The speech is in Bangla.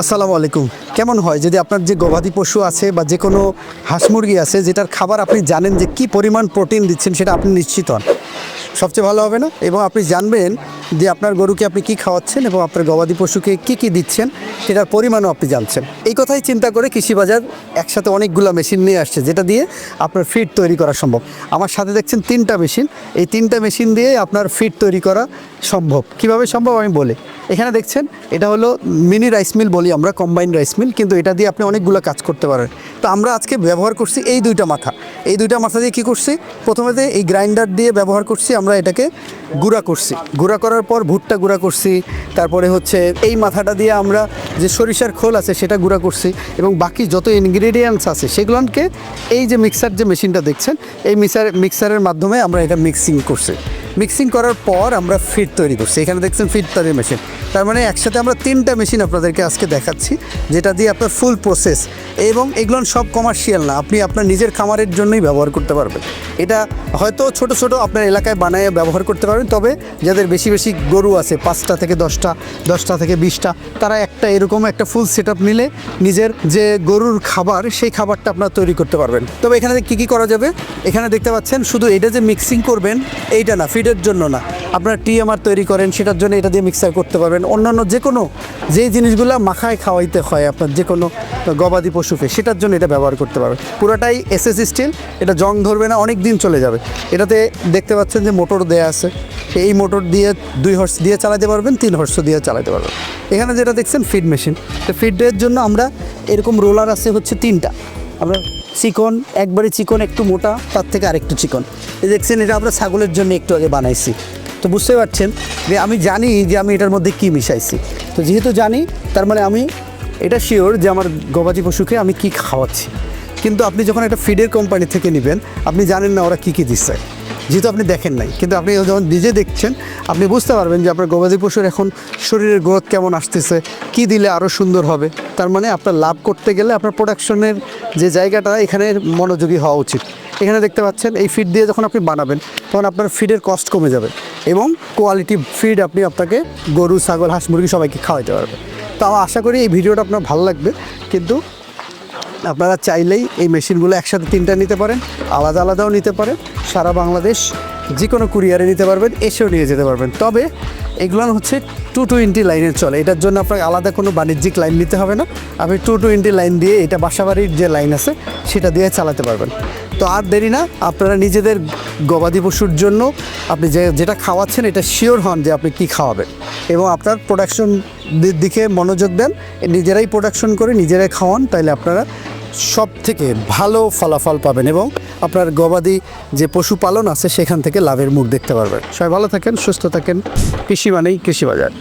আসসালামু আলাইকুম। কেমন হয় যদি আপনার যে গবাদি পশু আছে বা যে কোনো হাঁস মুরগি আছে, যেটার খাবার আপনি জানেন যে কি পরিমাণ প্রোটিন দিচ্ছেন সেটা আপনি নিশ্চিত হন। সবচেয়ে ভালো হবে না? এবং আপনি জানবেন যে আপনার গরুকে আপনি কি খাওয়াচ্ছেন এবং আপনার গবাদি পশুকে কি কি দিচ্ছেন, সেটার পরিমাণও আপনি জানছেন। এই কথাই চিন্তা করে কৃষি বাজার একসাথে অনেকগুলো মেশিন নিয়ে আসছে, যেটা দিয়ে আপনার ফিড তৈরি করা সম্ভব। আমার সাথে দেখছেন তিনটা মেশিন, এই তিনটা মেশিন দিয়ে আপনার ফিড তৈরি করা সম্ভব। কীভাবে সম্ভব আমি বলি? এখানে দেখছেন, এটা হলো মিনি রাইস মিল বলি আমরা কম্বাইন রাইস মিল কিন্তু এটা দিয়ে আপনি অনেকগুলো কাজ করতে পারেন। তো আমরা আজকে ব্যবহার করছি এই দুইটা মাথা। এই দুইটা মাথা দিয়ে কী করছি? প্রথমেতে এই গ্রাইন্ডার দিয়ে ব্যবহার করছি, আমরা এটাকে গুঁড়া করছি। গুঁড়া করার পর ভুট্টা গুঁড়া করছি, তারপরে হচ্ছে এই মাথাটা দিয়ে আমরা যে সরিষার খোল আছে সেটা গুঁড়া করছি এবং বাকি যত ইনগ্রেডিয়েন্টস আছে সেগুলোকে এই যে মিক্সার যে মেশিনটা দেখছেন, এই মিক্সার মিক্সারের মাধ্যমে আমরা এটা মিক্সিং করছি। মিক্সিং করার পর আমরা ফিড তৈরি করছি। এখানে দেখছেন ফিড তৈরি মেশিন তার মানে একসাথে আমরা তিনটা মেশিন আপনাদেরকে আজকে দেখাচ্ছি, যেটা দিয়ে আপনার ফুল প্রসেস এবং এগুলো সব কমার্শিয়াল না, আপনি আপনার নিজের খামারের জন্যই ব্যবহার করতে পারবেন। এটা হয়তো ছোট ছোট আপনার এলাকায় বানায় ব্যবহার করতে পারবেন তবে যাদের বেশি বেশি গরু আছে, পাঁচটা থেকে দশটা দশটা থেকে বিশটা, তারা একটা এরকম একটা ফুল সেট নিলে নিজের যে গরুর খাবার, সেই খাবারটা আপনার তৈরি করতে পারবেন। তবে এখানে কী কী করা যাবে? এখানে দেখতে পাচ্ছেন, শুধু এটা যে মিক্সিং করবেন, এইটা না ফিডের জন্য না। আপনার আপনারা টিএমআর তৈরি করেন, সেটার জন্য এটা দিয়ে মিক্সার করতে পারবেন। অন্যান্য যে কোনো, যে জিনিসগুলো মাখায় খাওয়াইতে হয় আপনার যে কোনো গবাদি পশুকে সেটার জন্য এটা ব্যবহার করতে পারবেন। পুরোটাই এসএস স্টিল এটা জং ধরবে না, অনেক দিন চলে যাবে। এটাতে দেখতে পাচ্ছেন যে মোটর দেয়া আছে। এই মোটর দিয়ে দুই হর্স দিয়ে চালাতে পারবেন, তিন হর্স দিয়ে চালাতে পারবেন। এখানে যেটা দেখছেন ফিড মেশিন তো ফিডের জন্য আমরা এরকম রোলার আছে হচ্ছে তিনটা। আমরা চিকন, একবারে চিকন, একটু মোটা, তার থেকে আরেকটু চিকন। এই দেখছেন, এটা আমরা ছাগলের জন্য একটু আগে বানাইছি। তো বুঝতে পারছেন যে আমি জানি যে আমি এটার মধ্যে কী মিশাইছি। তো যেহেতু জানি, তার মানে আমি এটা শিওর যে আমার গবাদি পশুকে আমি কি খাওয়াচ্ছি। কিন্তু আপনি যখন একটা ফিডের কোম্পানি থেকে নেবেন, আপনি জানেন না ওরা কী কী দিচ্ছে। যেহেতু আপনি দেখেন নাই, কিন্তু আপনি যখন নিজে দেখছেন, আপনি বুঝতে পারবেন যে আপনার গবাদি পশুর এখন শরীরের গ্রোথ কেমন আসতেছে, কি দিলে আরও সুন্দর হবে। তার মানে আপনার লাভ করতে গেলে আপনার প্রোডাকশনের যে জায়গাটা, এখানে মনোযোগী হওয়া উচিত। এখানে দেখতে পাচ্ছেন, এই ফিড দিয়ে যখন আপনি বানাবেন, তখন আপনার ফিডের কস্ট কমে যাবে এবং কোয়ালিটি ফিড আপনি আপনাকে গরু, ছাগল, হাঁস, মুরগি সবাইকে খাওয়াইতে পারবেন তো আমি আশা করি এই ভিডিওটা আপনার ভালো লাগবে, কিন্তু আপনারা চাইলেই এই মেশিনগুলো একসাথে তিনটা নিতে পারেন, আলাদা আলাদাও নিতে পারেন, সারা বাংলাদেশ যে কোনো কুরিয়ারে নিতে পারবেন, এসেও নিয়ে যেতে পারবেন। তবে এগুলো হচ্ছে টু টোয়েন্টি লাইনের চলে, এটার জন্য আপনাকে আলাদা কোনো বাণিজ্যিক লাইন নিতে হবে না। আপনি টু টোয়েন্টি লাইন দিয়ে এটা বাসাবাড়ির যে লাইন আছে, সেটা দিয়ে চালাতে পারবেন। তো আর দেরি না, আপনারা নিজেদের গবাদি পশুর জন্য আপনি যে যেটা খাওয়াচ্ছেন, এটা শিওর হন যে আপনি কি খাওয়াবেন। এবং আপনার প্রোডাকশন দিকে মনোযোগ দেন, নিজেরাই প্রোডাকশন করে নিজেরাই খাওয়ান তাহলে আপনারা সব থেকে ভালো ফলাফল পাবেন এবং আপনার গবাদি যে পশুপালন আছে সেখান থেকে লাভের মুখ দেখতে পারবেন। সবাই ভালো থাকেন, সুস্থ থাকেন। কৃষি মানেই কৃষি বাজার